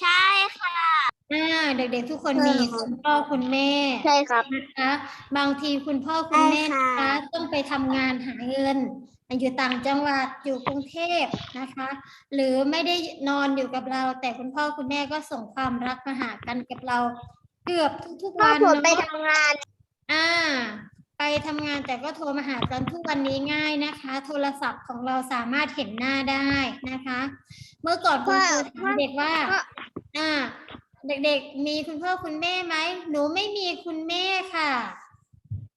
ใช่ค่ะอ่าเด็กๆทุกคนใช่มีค่ะคุณพ่อคุณแม่ใช่ครับ นะคะบางทีคุณพ่อคุณแม่ใช่นะค่ะ คะต้องไปทำงานหาเงิน อยู่ต่างจังหวัดอยู่กรุงเทพนะคะ หรือไม่ได้นอนอยู่กับเรา แต่คุณพ่อคุณแม่ก็ส่งความรักมาหากันกับเรา เกือบทุกๆพ่อวันผมไปเนาะทำงาน อ่า ไปทำงานแต่ก็โทรมาหากันทุกวันนี้ง่ายนะคะ โทรศัพท์ของเราสามารถเห็นหน้าได้นะคะ เมื่อก่อนคุณครูถามเด็กว่าพ่ออ่า เด็กๆ มีคุณพ่อคุณแม่ไหมหนูไม่มีคุณแม่ค่ะ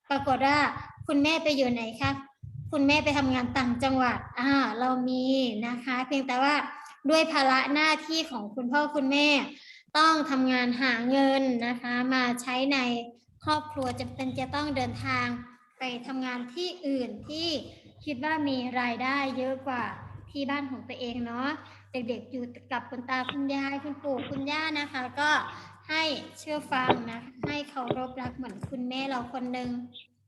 ปรากฏว่าคุณแม่ไปอยู่ไหนคะคุณแม่ไปทำงานต่างจังหวัด อ่า เรามีนะคะ เพียงแต่ว่าด้วยภาระหน้าที่ของคุณพ่อคุณแม่ ต้องทำงานหาเงินนะคะ มาใช้ใน ครอบครัวจะเป็นจะต้องเดินทางไปทำงานที่อื่นที่คิดว่ามีรายได้เยอะกว่าที่บ้านของตัวเองเนาะเด็กๆอยู่กับคุณตาคุณยายคุณปู่คุณย่านะคะ ก็ให้เชื่อฟังนะให้เคารพรักเหมือนคุณแม่เราคนหนึ่ง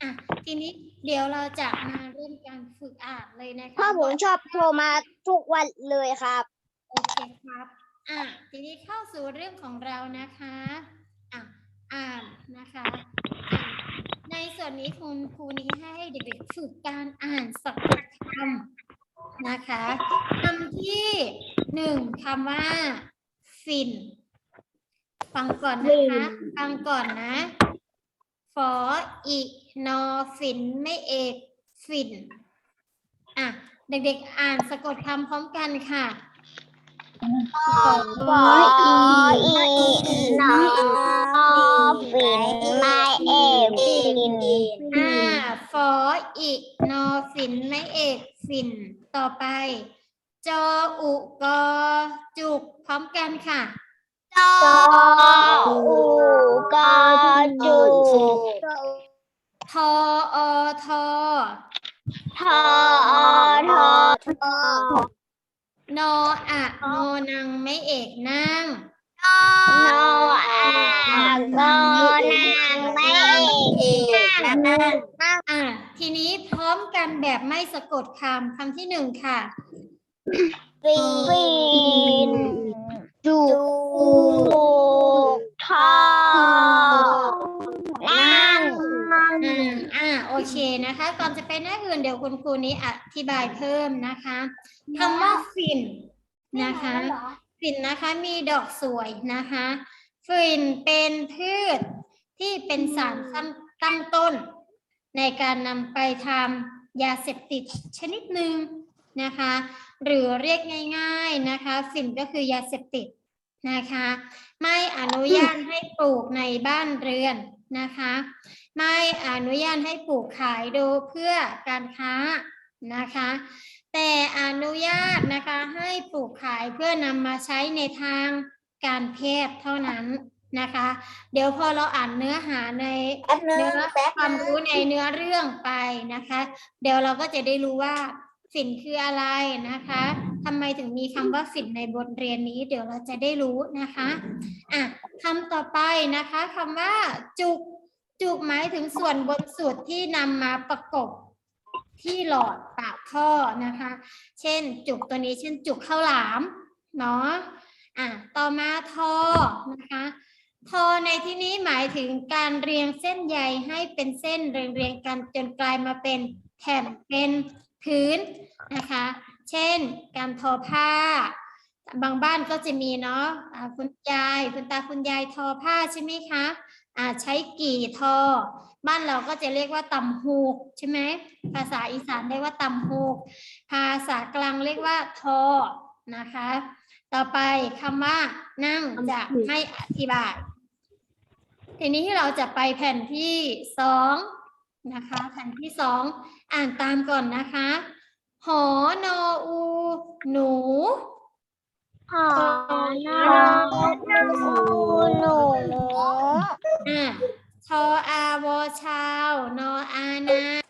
อะทีนี้เดี๋ยวเราจะมาเริ่มการฝึกอ่านเลยนะคะพ่อผมชอบโทรมาทุกวันเลยครับโอเคครับอะทีนี้เข้าสู่เรื่องของเรานะคะอะ อ่านนะคะอะในส่วนนี้คุณครูนี้ให้เด็กๆฝึกการอ่านสะกดคำนะคะคำที่หนึ่งคำว่า ฟิน ฟังก่อนนะคะ ฟังก่อนนะฟออีนอฟินไม่เอกฟิน อะ เด็กๆ อ่านสะกดคำพร้อมกันค่ะ ฟออีนอฟินไม่เอกฟินอ่าฟออีนอฟินไม่เอกฟิน ต่อไป จออุกอจุกพร้อมกันค่ะ จออูกอจุกทออทอทอทอทอ นออะนอนังไม่เอกนั่งนออากอนางไม่เอกนั่งอะทีนี้พร้อมกันแบบไม่สะกดคำคำที่หนึ่งค่ะฟินจุกทอนั่ง อ่าอ่าโอเคนะคะก่อนจะไปหน้าอื่นเดี๋ยวคุณครูนี้อธิบายเพิ่มนะคะคำว่าฟินนะคะฟินนะคะมีดอกสวยนะคะฟินเป็นพืชที่เป็นสารตั้งตั้งต้น ในการนำไปทำยาเสพติดชนิดหนึ่งนะคะ หรือเรียกง่าย ๆนะคะฟินก็คือยาเสพติดนะคะ ไม่อนุญาตให้ปลูกในบ้านเรือน นะคะ ไม่อนุญาตให้ปลูกขายโดยเพื่อการค้านะคะ แต่อนุญาตนะคะให้ปลูกขายเพื่อนำมาใช้ในทางการแพทย์เท่านั้นนะคะ เดี๋ยวพอเราอ่านเนื้อหาในเนื้อความรู้ในเนื้อเรื่องไปนะคะ เดี๋ยวเราก็จะได้รู้ว่า ฝิ่นคืออะไรนะคะทำไมถึงมีคำว่าฝิ่นในบทเรียนนี้ เดี๋ยวเราจะได้รู้นะคะอะคำต่อไปนะคะคำว่าจุกจุกหมายถึงส่วนบนสุดที่นำมาประกบที่หลอดปากท่อนะคะ เช่น จุกตัวนี้เช่นจุกข้าวหลามเนาะอะต่อมาทอนะคะทอในที่นี้หมายถึงการเรียงเส้นใยให้เป็นเส้นเรียงๆกันจนกลายมาเป็นแผ่นเป็น พื้นนะคะ เช่น การทอผ้า บางบ้านก็จะมีเนาะอ่าคุณยายคุณตาคุณยายทอผ้าใช่ไหมคะอ่าใช้กี่ทอ บ้านเราก็จะเรียกว่าตำหูกใช่ไหมภาษาอีสานเรียกว่าตำหูก ภาษากลางเรียกว่าทอนะคะ ต่อไปคำว่านั่งจะให้อธิบายทีนี้เราจะไปแผ่นที่สอง นะคะแผ่นที่สองอ่านตามก่อนนะคะ หอนออู หนู หอนอหนูอะชออาวอชาวนออานา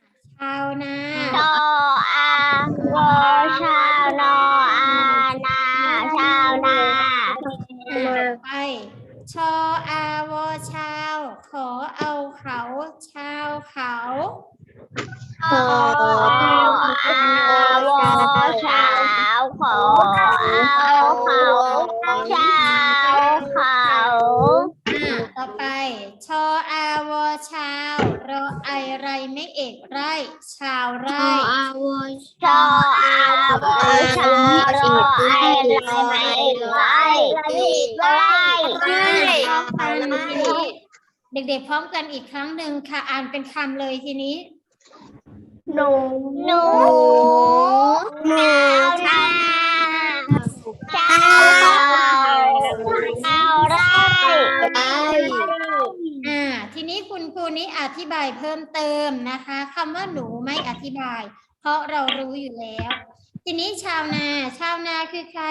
วอเช้าขอเอาเขาเช้าเขาอะต่อไป ชออาวอชาวรอไอไรไม่เอกไร ชาวไร ชอเอาเช้ารอไอ้ไรไรไรไรต่อไปนะคะเด็กๆพร้อมกันอีกครั้งหนึ่งค่ะ อ่านเป็นคำเลยทีนี้ หนูหนูหนูชาชาวชาวไร่อ่าทีนี้คุณครูนี้อธิบายเพิ่มเติมนะคะคำว่าหนูไม่อธิบาย เพราะเรารู้อยู่แล้ว ทีนี้ชาวนา ชาวนาคือใคร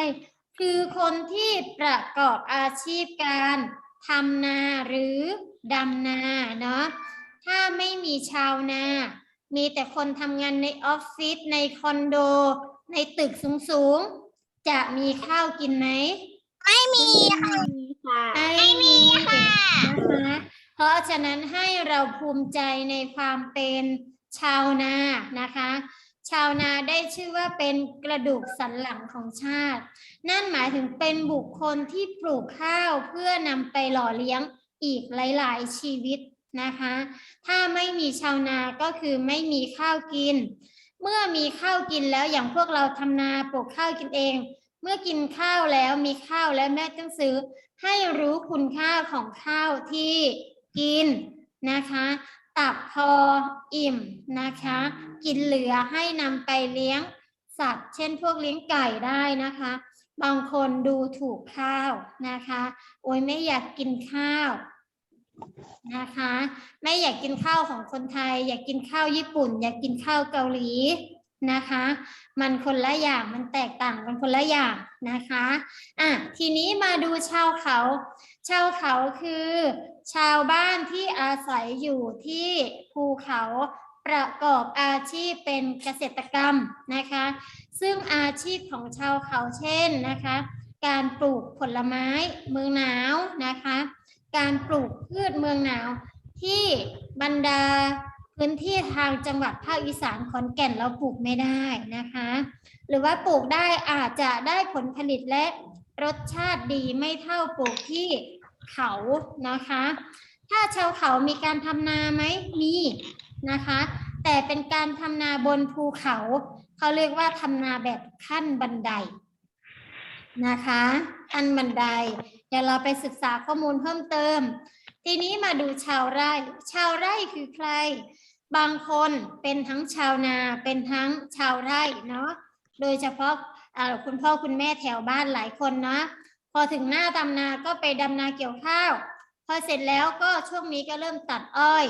คือคนที่ประกอบอาชีพการทำนาหรือดำนาเนาะถ้าไม่มีชาวนา มีแต่คนทำงานในออฟฟิศในคอนโด ในตึกสูงๆ จะมีข้าวกินไหม ไม่มีค่ะไม่มีนะคะเพราะฉะนั้นให้เราภูมิใจในความเป็นชาวนานะคะ ชาวนาได้ชื่อว่าเป็นกระดูกสันหลังของชาติ นั่นหมายถึงเป็นบุคคลที่ปลูกข้าวเพื่อนำไปหล่อเลี้ยงอีกหลาย ๆ ชีวิต นะคะ ถ้าไม่มีชาวนาก็คือไม่มีข้าวกิน เมื่อมีข้าวกินแล้วอย่างพวกเราทำนาปลูกข้าวกินเอง เมื่อกินข้าวแล้วมีข้าวแล้วแม่ต้องซื้อ ให้รู้คุณค่าของข้าวที่กินนะคะตับพออิ่มนะคะ กินเหลือให้นำไปเลี้ยงสัตว์ เช่นพวกเลี้ยงไก่ได้นะคะ บางคนดูถูกข้าวนะคะ โอ้ยไม่อยากกินข้าว นะคะ ไม่อยากกินข้าวของคนไทย อยากกินข้าวญี่ปุ่น อยากกินข้าวเกาหลีนะคะ มันคนละอย่างมันแตกต่างกันคนละอย่างนะคะอะทีนี้มาดูชาวเขา ชาวเขาคือ ชาวบ้านที่อาศัยอยู่ที่ภูเขาประกอบอาชีพเป็นเกษตรกรรมนะคะ ซึ่งอาชีพของชาวเขาเช่นนะคะ การปลูกผลไม้เมืองหนาวนะคะ การปลูกพืชเมืองหนาว ที่บรรดาพื้นที่ทางจังหวัดภาคอีสานขอนแก่นเราปลูกไม่ได้นะคะ หรือว่าปลูกได้อาจจะได้ผลผลิตและรสชาติดีไม่เท่าปลูกที่เขานะคะ ถ้าชาวเขามีการทำนาไหมมีนะคะ แต่เป็นการทำนาบนภูเขา เขาเรียกว่าทำนาแบบขั้นบันไดนะคะ ขั้นบันได ดี๋ยวเราไปศึกษาข้อมูลเพิ่มเติม ทีนี้มาดูชาวไร่ ชาวไร่คือใคร บางคนเป็นทั้งชาวนาเป็นทั้งชาวไร่เนาะโดยเฉพาะคุณพ่อคุณแม่แถวบ้านหลายคนนะพอถึงหน้าดำนาก็ไปดำนาเกี่ยวข้าว พอเสร็จแล้วก็ช่วงนี้ก็เริ่มตัดอ้อย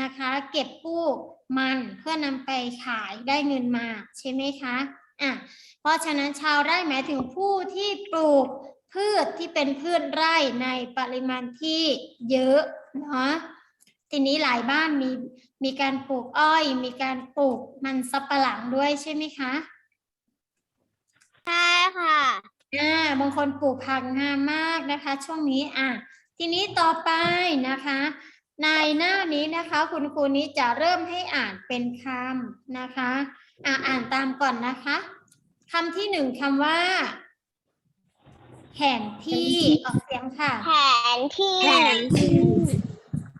นะคะ เก็บกู้มันเพื่อนำไปขายได้เงินมาใช่ไหมคะอะเพราะฉะนั้นชาวไร่หมายถึงผู้ที่ปลูก พืชที่เป็นพืชไร่ในปริมาณที่เยอะเนาะทีนี้หลายบ้านมีมีการปลูกอ้อย มีการปลูกมันสับปะหลังด้วยใช่ไหมคะใช่ค่ะอ่าบางคนปลูกผักงามมากนะคะ ช่วงนี้อะทีนี้ต่อไปนะคะ ในหน้านี้นะคะ คุณครูนี้จะเริ่มให้อ่านเป็นคำนะคะ อะอ่านตามก่อนนะคะคำที่หนึ่งคำว่า แผนที่ออกเสียงค่ะ แผนที่ แผนที่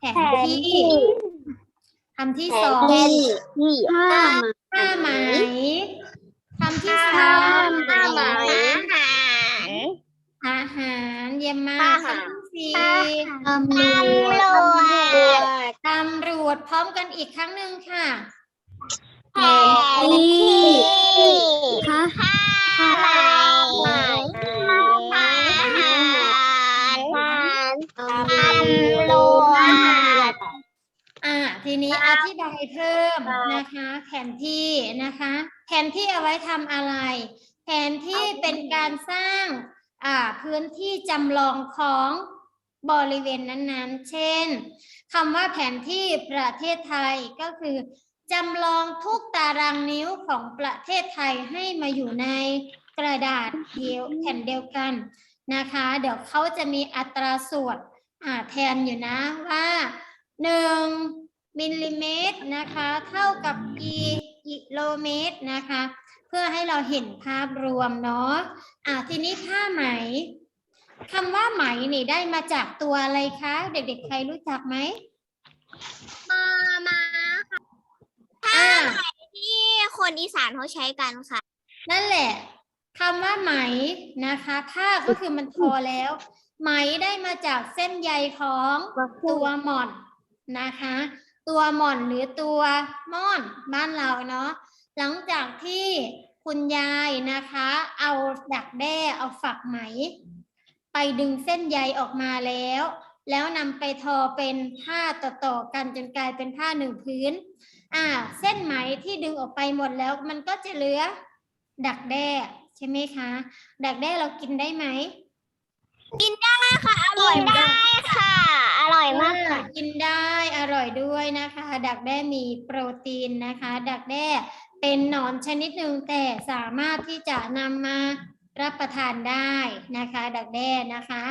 แผนที่คำที่สองที่ห้าผ้าไหมคำที่สห้าามห้าหมายอาหารอาหารเยี่ยมมาอากหารคำที่สี่ตำรวจตำรวจพร้อมกันอีกครั้งหนึ่งค่ะแผนที่ห้า นี้อธิบายเพิ่มนะคะแผนที่นะคะแผนที่เอาไว้ทำอะไร แผนที่เป็นการสร้างอ่าพื้นที่จำลองของบริเวณนั้นๆ เช่นคำว่าแผนที่ประเทศไทยก็คือจำลองทุกตารางนิ้วของประเทศไทยให้มาอยู่ในกระดาษเดียวแผ่นเดียวกันนะคะ เดี๋ยวเขาจะมีอัตราส่วนอ่าแทนอยู่นะว่าหนึ่ง มิลลิเมตรนะคะ เท่ากับกี่กิโลเมตรนะคะ เพื่อให้เราเห็นภาพรวมเนาะอ่าทีนี้ผ้าไหมคำว่าไหมนี่ได้มาจากตัวอะไรคะ เด็กๆ ใครรู้จักไหมมามาคนอีสานเขาใช้กันค่ะ นั่นแหละคำว่าไหมนะคะผ้าก็คือมันทอแล้ว ไหมได้มาจากเส้นใยของตัวหม่อนนะคะ ตัวหม่อนหรือตัวม่อนบ้านเราเนาะหลังจากที่คุณยายนะคะ เอาดักแด้เอาฝักไหม ไปดึงเส้นใยออกมาแล้ว แล้วนำไปทอเป็นผ้าต่อๆกันจนกลายเป็นผ้าหนึ่งพื้น อ่า เส้นไหมที่ดึงออกไปหมดแล้วมันก็จะเหลือ ดักแด้ใช่ไหมคะ ดักแด้เรากินได้ไหมกินได้ค่ะอร่อยได้ ค่ะ อร่อยมากอ่กินได้อร่อยด้วยนะคะ ดักแด้มีโปรตีนนะคะ ดักแด้เป็นหนอนชนิดหนึ่งแต่สามารถที่จะนำมารับประทานได้นะคะ ดักแด้นะคะ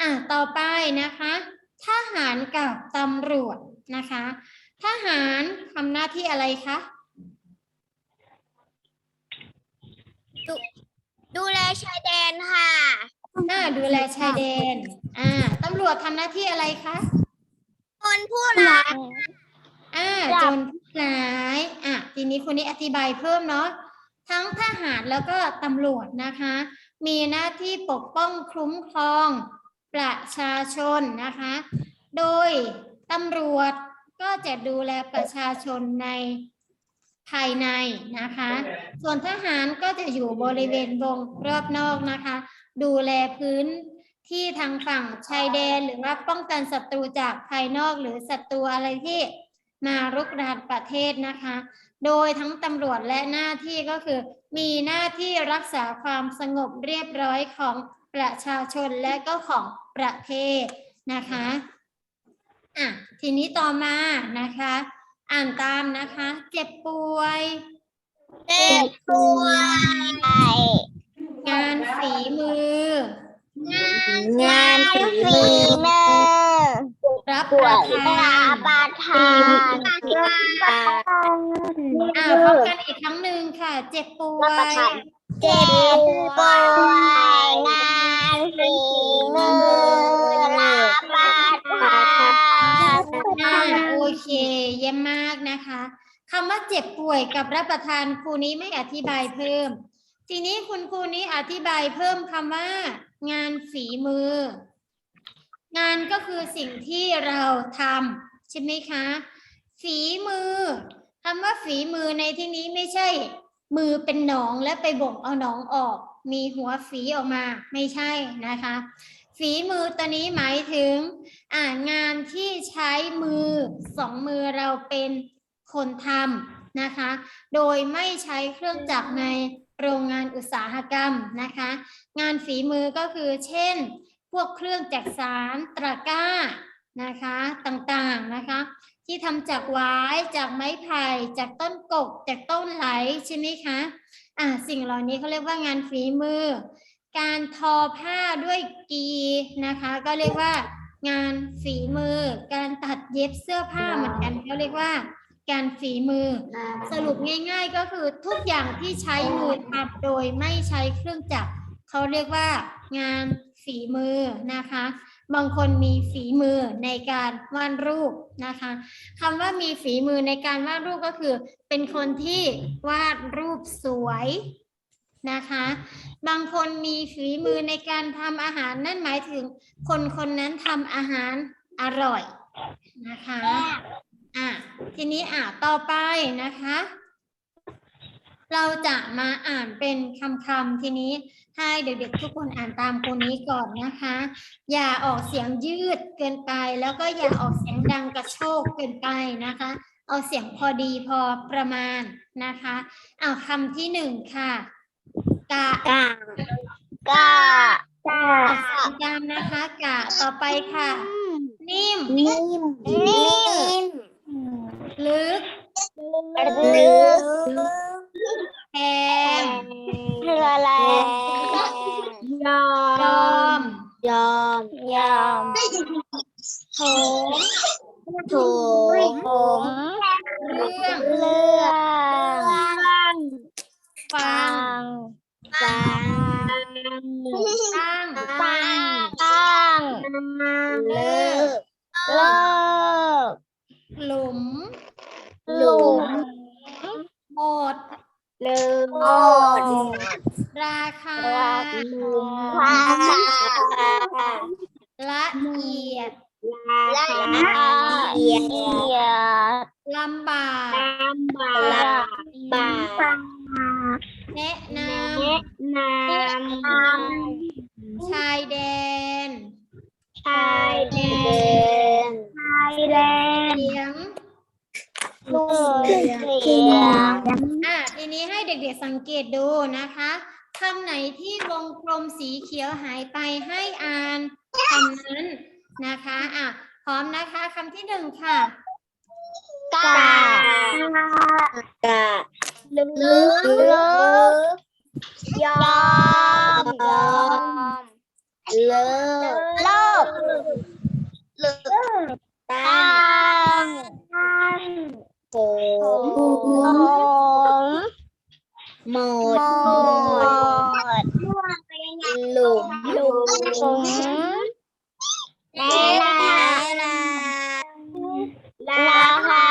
อะต่อไปนะคะทหารกับตำรวจนะคะทหารทำหน้าที่อะไรคะดูแลชายแดนค่ะ อ่าดูแลชายแดน อ่าตำรวจทำหน้าที่อะไรคะคนผู้ร้ายอ่าจัโจบรผู้ร้ายอะทีนี้คนนี้อธิบายเพิ่มเนาะทั้งทหารแล้วก็ตำรวจนะคะ มีหน้าที่ปกป้องคุ้มครองประชาชนนะคะ โดยตำรวจก็จะดูแลประชาชนในภายในนะคะ ส่วนทหารก็จะอยู่บริเวณวงรอบนอกนะคะ ดูแลพื้นที่ทางฝั่งชายแดนหรือว่าป้องกันศัตรูจากภายนอกหรือศัตรูอะไรที่มารุกรานประเทศนะคะ โดยทั้งตำรวจและหน้าที่ก็คือ มีหน้าที่รักษาความสงบเรียบร้อยของประชาชนและก็ของประเทศนะคะอะทีนี้ต่อมานะคะ อ่านตามนะคะ เจ็บป่วยเด็กป่วย งานฝีมือ งานฝีมือรับป่วระยทานประทานอ่าพร้อมกันอีกครั้งหนึ่งค่ะ เจ็บป่วยเจ็บป่วยงานฝีมือรับประทานอ่าโอเคเยี่ยมมากนะคะคำว่าเจ็บป่วยกับรับประทานครูนี้ไม่อธิบายเพิ่ม ทีนี้คุณครูนี้อธิบายเพิ่มคำว่า งานฝีมือ งานก็คือสิ่งที่เราทำใช่ไหมคะ ฝีมือคำว่าฝีมือในที่นี้ไม่ใช่ มือเป็นหนองและไปบ่งเอาหนองออก มีหัวฝีออกมาไม่ใช่นะคะ ฝีมือตัวนี้หมายถึงอ่างานที่ใช้มือสองมือเราเป็นคนทำนะคะ โดยไม่ใช้เครื่องจักรใน โรงงานอุตสาหกรรมนะคะ งานฝีมือก็คือเช่น พวกเครื่องจักสารตะกร้านะคะต่างๆนะคะ ที่ทำจากไว้จากไม้ไผ่จากต้นกก จากต้นไหลใช่ไหมคะอ่าสิ่งเหล่านี้เขาเรียกว่างานฝีมือ การทอผ้าด้วยกีนะคะ ก็เรียกว่างานฝีมือ การตัดเย็บเสื้อผ้าเหมือนกันเขาเรียกว่า การฝีมือ สรุปง่าย ๆ ก็คือทุกอย่างที่ใช้มือทำโดยไม่ใช้เครื่องจักรเขาเรียกว่างานฝีมือนะคะ บางคนมีฝีมือในการวาดรูปนะคะคำว่ามีฝีมือในการวาดรูปก็คือ เป็นคนที่วาดรูปสวยนะคะ บางคนมีฝีมือในการทำอาหารนั่นหมายถึง คนคนนั้นทำอาหารอร่อยนะคะ อะทีนี้อะต่อไปนะคะ เราจะมาอ่านเป็นคำๆทีนี้ให้เด็กๆทุกคนอ่านตามคนนี้ก่อนนะคะ อย่าออกเสียงยืดเกินไป แล้วก็อย่าออกเสียงดังกระโชกเกินไปนะคะ เอาเสียงพอดีพอประมาณนะคะเอาคำที่หนึ่งค่ะกะกะกะกะออกเสียงตามนะคะกะต่อไปค่ะ นิ่มนิ่มนิ่ม ลึกลึกแพงเรืออะไรยอยอมยอมยอมโถมถูกผมเรื่องเรื่องฟังฟังตั้งตั้งตั้งเลิกเลิก หลุมหลุมหมดเลิมหมดราคาราคาละเอียดละเอียดลำบากลำบากบากแนะนำแนะนำชายแดน ชายแดนชายแดนเสียงลูกเสียงอะทีนี้ให้เด็กๆสังเกตดูนะคะคำไหนที่วงกลมสีเขียวหายไปให้อ่านคำนั้นนะคะอะพร้อมนะคะคำที่หนึ่งค่ะกากะลึกลึกยอมยอม เลิกเลิกเลิกตั้งผมผมหมดหมดลุมหลุมเวลาราคา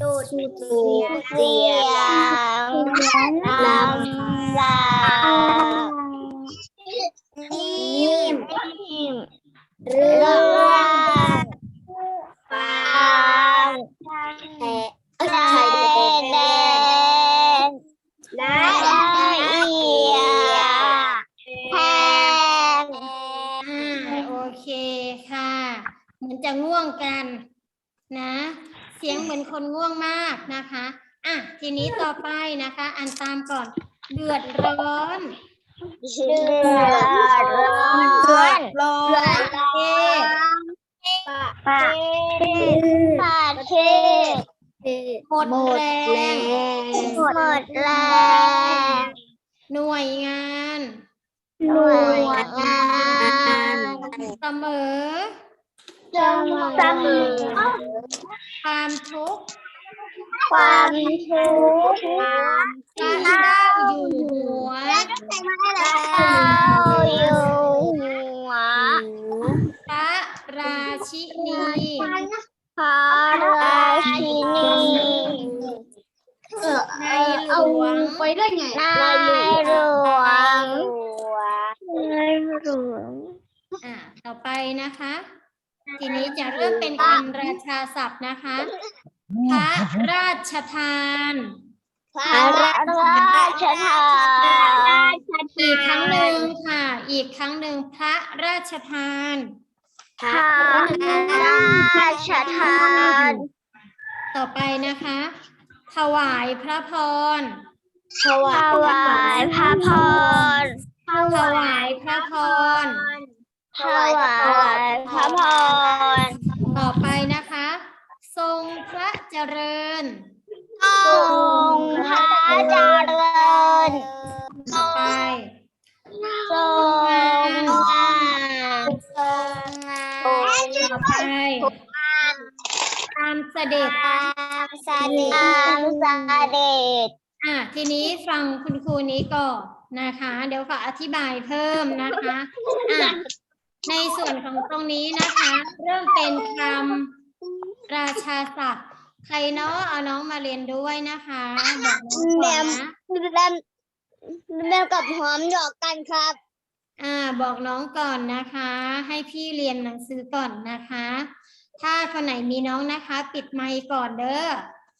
สุดเสียงลำลา นิ่มเรื่องฟังแผลแดนละเอียแพงโอเคค่ะ เหมือนจะง่วงกันนะ เสียงเหมือนคนง่วงมากนะคะ อะ ทีนี้ต่อไปนะคะอ่านตามก่อน เดือดร้อน เดือดร้อน เดือดร้อน เทศ ประเทศประเทศ หมดแรง หมดแรง หน่วยงาน หน่วยงาน เสมอ เสมอ ความทุกข์ ความทุกข์ พระเจ้าอยู่หัว เรา อยู่หัวพระราชินีพระราชินีในหลวงไปได้ไงนายหลวงนายหลวงอ่าต่อไปนะคะ ทีนี้จะเริ่มเป็นคำราชาศัพท์นะคะ พระราชทาน พระราชทานอีกครั้งหนึ่งค่ะ อีกครั้งหนึ่งพระราชทานพระราชทาน ต่อไปนะคะ ถวายพระพร ถวายพระพร ถวายพระพร ถวายพระพร ต่อไปนะคะ ทรงพระเจริญทร งพระเจริญต่อไปทรงงานทรงงานต่อไปตามเสด็จตามเสด็จตามเสด็จอะทีนี้ฟังคุณครูนี้ก่อนนะคะ เดี๋ยวขออธิบายเพิ่มนะคะอะในส่วนของตรงนี้นะคะ เริ่มเป็นคำราชาศัพท์ ใครเนาะเอาน้องมาเรียนด้วยนะคะบอกน้องก่อนนะ แบมแบมกับหอมหยอกกันครับ อ่าบอกน้องก่อนนะคะ ให้พี่เรียนหนังสือก่อนนะคะ ถ้าคนไหนมีน้องนะคะ ปิดไมค์ก่อนเด้อ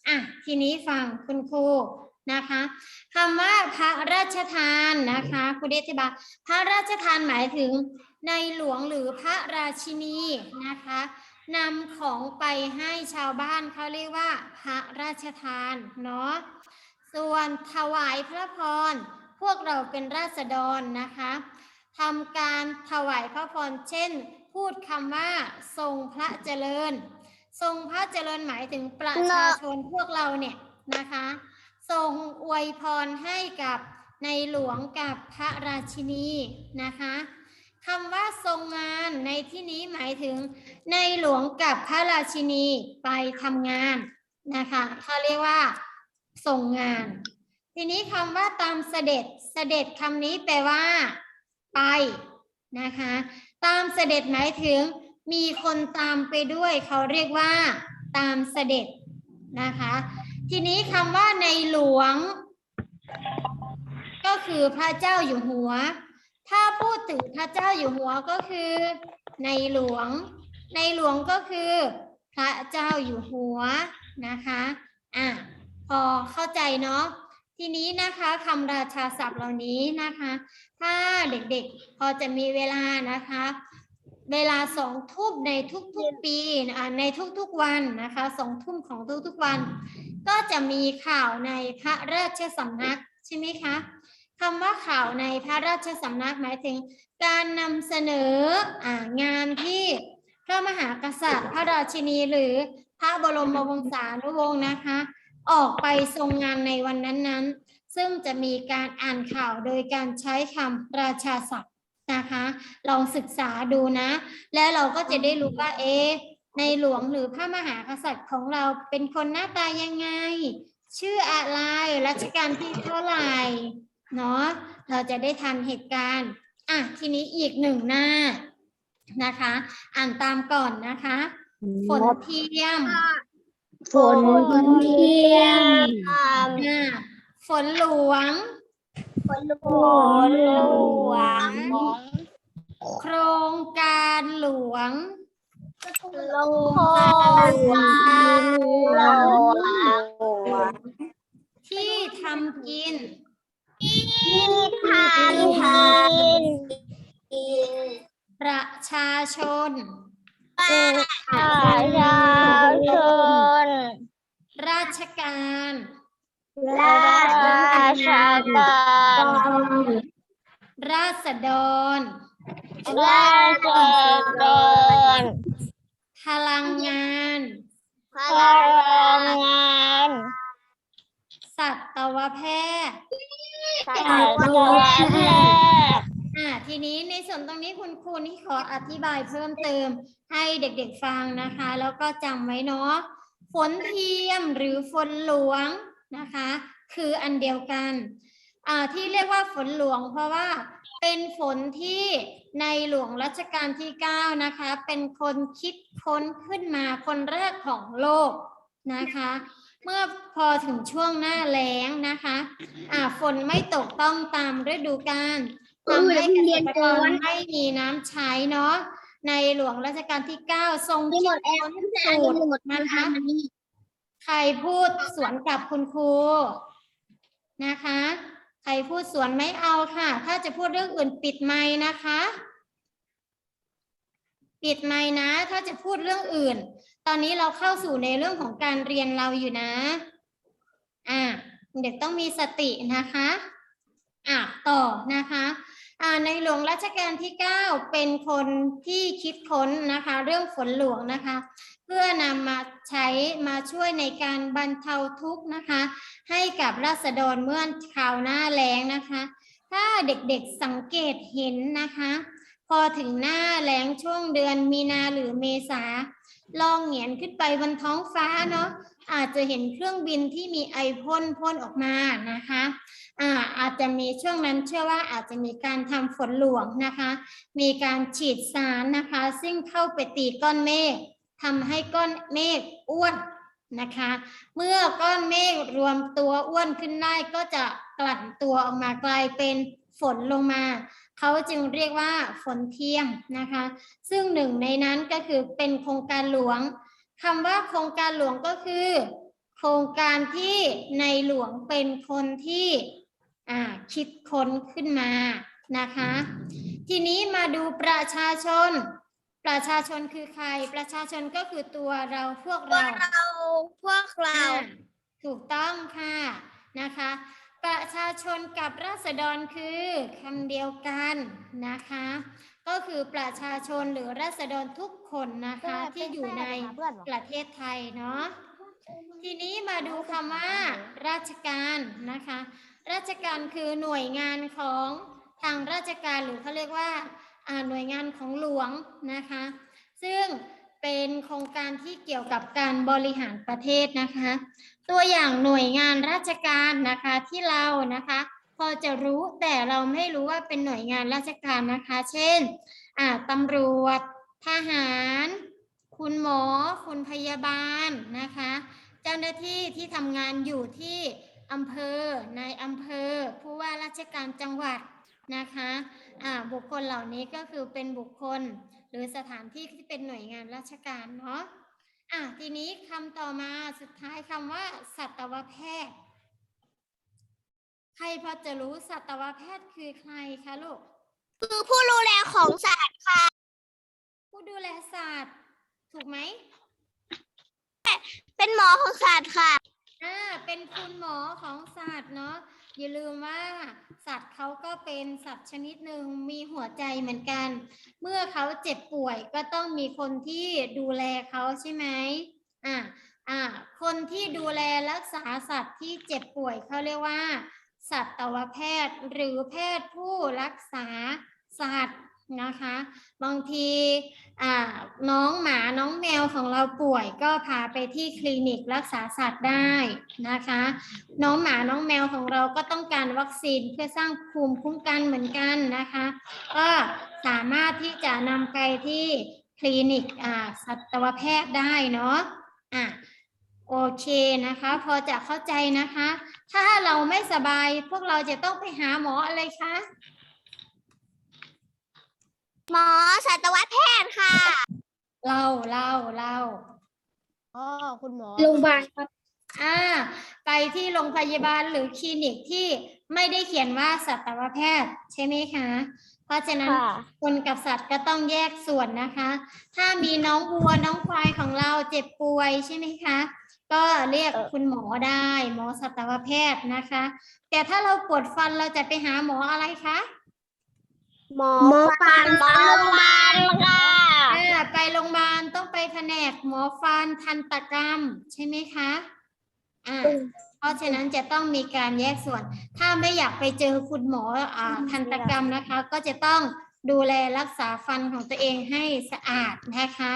อะทีนี้ฟังคุณครู นะคะคำว่าพระราชทานนะคะครูเดชบาพระราชทานหมายถึงในหลวงหรือพระราชินีนะคะนำของไปให้ชาวบ้านเขาเรียกว่า พระราชทานเนาะส่วนถวายพระพรพวกเราเป็นราษฎรนะคะทำการถวายพระพรเช่น พูดคำว่า ทรงพระเจริญ ทรงพระเจริญหมายถึงประชาชนพวกเราเนี่ยนะคะ ทรงอวยพรให้กับในหลวงกับพระราชินีนะคะคำว่าทรงงานในที่นี้หมายถึงในหลวงกับพระราชินีไปทำงานนะคะเขาเรียกว่าทรงงาน ทีนี้คำว่าตามเสด็จเสด็จคำนี้แปลว่า ไปนะคะตามเสด็จหมายถึงมีคนตามไปด้วย เขาเรียกว่า ตามเสด็จนะคะ ทีนี้คำว่าในหลวง ก็คือพระเจ้าอยู่หัว ถ้าพูดถึงพระเจ้าอยู่หัวก็คือในหลวง ในหลวงก็คือพระเจ้าอยู่หัวนะคะอะพอเข้าใจเนาะทีนี้นะคะคำราชาศัพท์เหล่านี้นะคะ ถ้าเด็กๆพอจะมีเวลานะคะ เวลาสองทุ่มในทุกๆปีในทุกๆวันนะคะสองทุ่มของทุกๆวัน ก็จะมีข่าวในพระราชสำนักใช่ไหมคะคำว่าข่าวในพระราชสำนักหมายถึง การนำเสนองานที่พระมหากษัตริย์ พระราชินีหรือพระบรมวงศานุวงศ์นะคะ ออกไปทรงงานในวันนั้นๆ ซึ่งจะมีการอ่านข่าวโดยการใช้คำราชาศัพท์นะคะ ลองศึกษาดูนะ และเราก็จะได้รู้ว่าเอ๊ ในหลวงหรือพระมหากษัตริย์ของเราเป็นคนหน้าตายังไง ชื่ออะไรรัชกาลที่เท่าไหร่เนาะเราจะได้ทันเหตุการณ์อะทีนี้อีกหนึ่งหน้านะคะ อ่านตามก่อนนะคะฝนเทียมฝนเทียมอ่าฝนหลวงฝนหลวง โครงการหลวงลง โคนหลวงที่ทำกิน ที่ทานกินกิน ประชาชน ประชาชน ราชการ ราชการราษฎรราชการ พลังงาน พลังงานสัตวแพทย์สัตวแพทย์อ่าทีนี้ในส่วนตรงนี้คุณครูนี่ขออธิบายเพิ่มเติมให้เด็กๆฟังนะคะ แล้วก็จำไว้เนาะฝนเทียมหรือฝนหลวงนะคะ คืออันเดียวกันอ่าที่เรียกว่าฝนหลวงเพราะว่า เป็นฝนที่ในหลวงรัชกาลที่ 9 นะคะ เป็นคนคิดค้นขึ้นมาคนแรกของโลกนะคะ เมื่อพอถึงช่วงหน้าแล้งนะคะอ่าฝนไม่ตกต้องตามฤดูกาลทำให้เกษตรกรไม่มีน้ำใช้เนาะในหลวงรัชกาลที่ 9 ทรงคิดแต่อันสูตรนะคะใครพูดสวนกับคุณครูนะคะ ใครพูดสวนไม่เอาค่ะ ถ้าจะพูดเรื่องอื่นปิดไมค์นะคะ ปิดไมค์นะ ถ้าจะพูดเรื่องอื่น ตอนนี้เราเข้าสู่ในเรื่องของการเรียนเราอยู่นะ อ่า เด็กต้องมีสตินะคะอะต่อนะคะอ่าในหลวงรัชกาลที่ 9 เป็นคนที่คิดค้นนะคะ เรื่องฝนหลวงนะคะ เพื่อนำมาใช้มาช่วยในการบรรเทาทุกข์นะคะ ให้กับราษฎรเมื่อคราวหน้าแล้งนะคะ ถ้าเด็กๆสังเกตเห็นนะคะ พอถึงหน้าแล้งช่วงเดือนมีนาหรือเมษาลองเหงียนขึ้นไปบนท้องฟ้าเนาะอาจจะเห็นเครื่องบินที่มีไอพ่นพ่นออกมานะคะอาอาจจะมีช่วงนั้นเชื่อว่าอาจจะมีการทำฝนหลวงนะคะ มีการฉีดสารนะคะ ซึ่งเข้าไปตีก้อนเมฆ ทำให้ก้อนเมฆอ้วนนะคะ เมื่อก้อนเมฆรวมตัวอ้วนขึ้นได้ก็จะกลั่นตัวออกมากลายเป็นฝนลงมา เขาจึงเรียกว่าฝนเทียมนะคะ ซึ่งหนึ่งในนั้นก็คือเป็นโครงการหลวงคำว่าโครงการหลวงก็คือ โครงการที่ในหลวงเป็นคนที่คิดค้นขึ้นมานะคะ ทีนี้มาดูประชาชน ประชาชนคือใคร ประชาชนก็คือตัวเราพวกเราเราพวกเราอ่าถูกต้องค่ะนะคะ ประชาชนกับราษฎรคือคำเดียวกันนะคะ ก็คือประชาชนหรือราษฎรทุกคนนะคะที่อยู่ในประเทศไทยเนาะ ทีนี้มาดูคำว่า ราชการนะคะ ราชการคือหน่วยงานของทางราชการหรือเขาเรียกว่าอ่า หน่วยงานของหลวงนะคะ ซึ่งเป็นโครงการที่เกี่ยวกับการบริหารประเทศนะคะ ตัวอย่างหน่วยงานราชการนะคะที่เรานะคะพอจะรู้แต่เราไม่รู้ว่าเป็นหน่วยงานราชการนะคะ เช่นตำรวจ ทหาร คุณหมอ คุณพยาบาลนะคะ เจ้าหน้าที่ที่ทำงานอยู่ที่อำเภอในอำเภอ ผู้ว่าราชการจังหวัด นะคะอ่าบุคคลเหล่านี้ก็คือเป็นบุคคล หรือสถานที่ที่เป็นหน่วยงานราชการเนาะอะทีนี้คำต่อมาสุดท้ายคำว่า สัตวแพทย์ ใครพอจะรู้สัตวแพทย์คือใครคะลูก คือผู้ดูแลของสัตว์ค่ะ ผู้ดูแลสัตว์ถูกไหม เป็นหมอของสัตว์ค่ะ อ่า เป็นคุณหมอของสัตว์เนาะ อย่าลืมว่าสัตว์เขาก็เป็นสัตว์ชนิดหนึ่งมีหัวใจเหมือนกัน เมื่อเขาเจ็บป่วยก็ต้องมีคนที่ดูแลเขาใช่ไหมอ่าอ่าคนที่ดูแลรักษาสัตว์ที่เจ็บป่วยเขาเรียกว่า สัตวแพทย์หรือแพทย์ผู้รักษาสัตว์ นะคะ บางทีน้องหมาน้องแมวของเราป่วยก็พาไปที่คลินิกรักษาสัตว์ได้นะคะ น้องหมาน้องแมวของเราก็ต้องการวัคซีนเพื่อสร้างภูมิคุ้มกันเหมือนกันนะคะ ก็สามารถที่จะนำไปที่คลินิกสัตวแพทย์ได้เนาะอะโอเคนะคะ พอจะเข้าใจนะคะ ถ้าเราไม่สบายพวกเราจะต้องไปหาหมออะไรคะ หมอสัตวแพทย์ค่ะเราเราเราอ๋อคุณหมอโรงพยาบาลครับอ่าไปที่โรงพยาบาลหรือคลินิกที่ไม่ได้เขียนว่าสัตวแพทย์ ใช่ไหมคะ เพราะฉะนั้นค่ะ คนกับสัตว์ก็ต้องแยกส่วนนะคะ ถ้ามีน้องวัวน้องควายของเราเจ็บป่วยใช่ไหมคะ ก็เรียกเอ่อคุณหมอได้หมอสัตวแพทย์นะคะ แต่ถ้าเราปวดฟันเราจะไปหาหมออะไรคะ หมอฟันหมอโรงพยาบาลค่ะอ่าไปโรงพยาบาลต้องไปแผนกหมอฟันทันตกรรม ใช่ไหมคะอ่าเพราะฉะนั้นจะต้องมีการแยกส่วน ถ้าไม่อยากไปเจอคุณหมออ่าทันตกรรมนะคะ ก็จะต้องดูแลรักษาฟันของตัวเองให้สะอาดนะคะ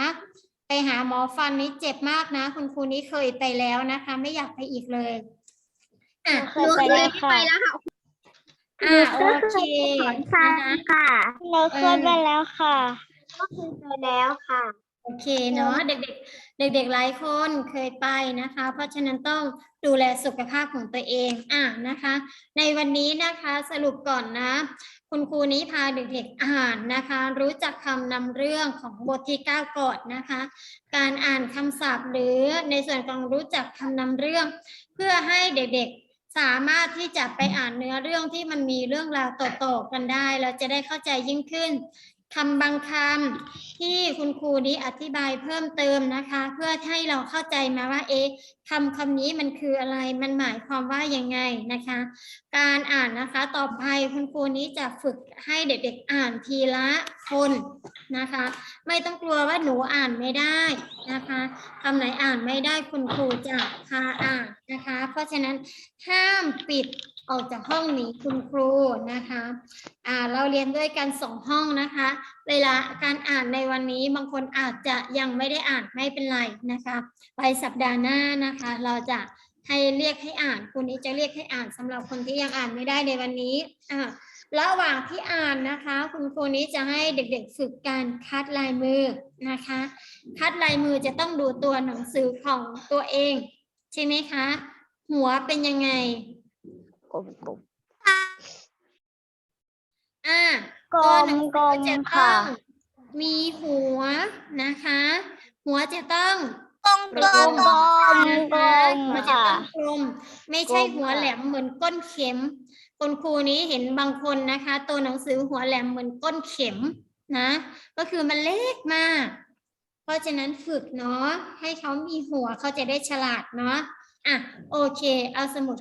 ไปหาหมอฟันนี้เจ็บมากนะ คุณครูนี้เคยไปแล้วนะคะ ไม่อยากไปอีกเลยอะเคยไปแล้วค่ะ อ่าโอเคนะคะค่ะเราเคยไปแล้วค่ะก็เคยไปแล้วค่ะ โอเคเนาะเด็กๆ เด็ก ๆ หลายคนเคยไปนะคะ เพราะฉะนั้นต้องดูแลสุขภาพของตัวเองอะนะคะ ในวันนี้นะคะสรุปก่อนนะ คุณครูนี้พาเด็กๆอ่านนะคะ รู้จักคำนำเรื่องของบทที่ 9ก่อนนะคะ การอ่านคำศัพท์หรือในส่วนของรู้จักคำนำเรื่อง เพื่อให้เด็กๆ สามารถที่จะไปอ่านเนื้อเรื่องที่มันมีเรื่องราวต่อๆกันได้ แล้วจะได้เข้าใจยิ่งขึ้น คำบางคำที่คุณครูนี้อธิบายเพิ่มเติมนะคะ เพื่อให้เราเข้าใจมาว่าเอ๊ะคำคำนี้มันคืออะไรมันหมายความว่ายังไงนะคะ การอ่านนะคะ ต่อไปคุณครูนี้จะฝึกให้เด็กๆอ่านทีละคนนะคะ ไม่ต้องกลัวว่าหนูอ่านไม่ได้นะคะคำไหนอ่านไม่ได้คุณครูจะพาอ่านนะคะ เพราะฉะนั้นห้ามปิด ออกจากห้องหนีคุณครูนะคะอ่าเราเรียนด้วยกันสองห้องนะคะ เวลาการอ่านในวันนี้บางคนอาจจะยังไม่ได้อ่านไม่เป็นไรนะคะ ไปสัปดาห์หน้านะคะ เราจะให้เรียกให้อ่านคุณนี้จะเรียกให้อ่านสำหรับคนที่ยังอ่านไม่ได้ในวันนี้อ่าระหว่างที่อ่านนะคะ คุณครูนี้จะให้เด็กๆฝึกการคัดลายมือนะคะ คัดลายมือจะต้องดูตัวหนังสือของตัวเอง ใช่ไหมคะ หัวเป็นยังไง อ่ากลตัวมหนังกลสือมจะต้ค่ะองมีหัวนะคะ หัวจะต้องกลมกลมกลมนะกลคะมมันจะค่ะ ต้องกลม ไม่ใช่กลมหัวค่ะ แหลมเหมือนก้นเข็มคุณครูนี้เห็นบางคนนะคะ ตัวหนังสือหัวแหลมเหมือนก้นเข็มนะ ก็คือมันเล็กมาก เพราะฉะนั้นฝึกเนาะให้เขามีหัวเขาจะได้ฉลาดเนาะอะโอเค เอาสมุด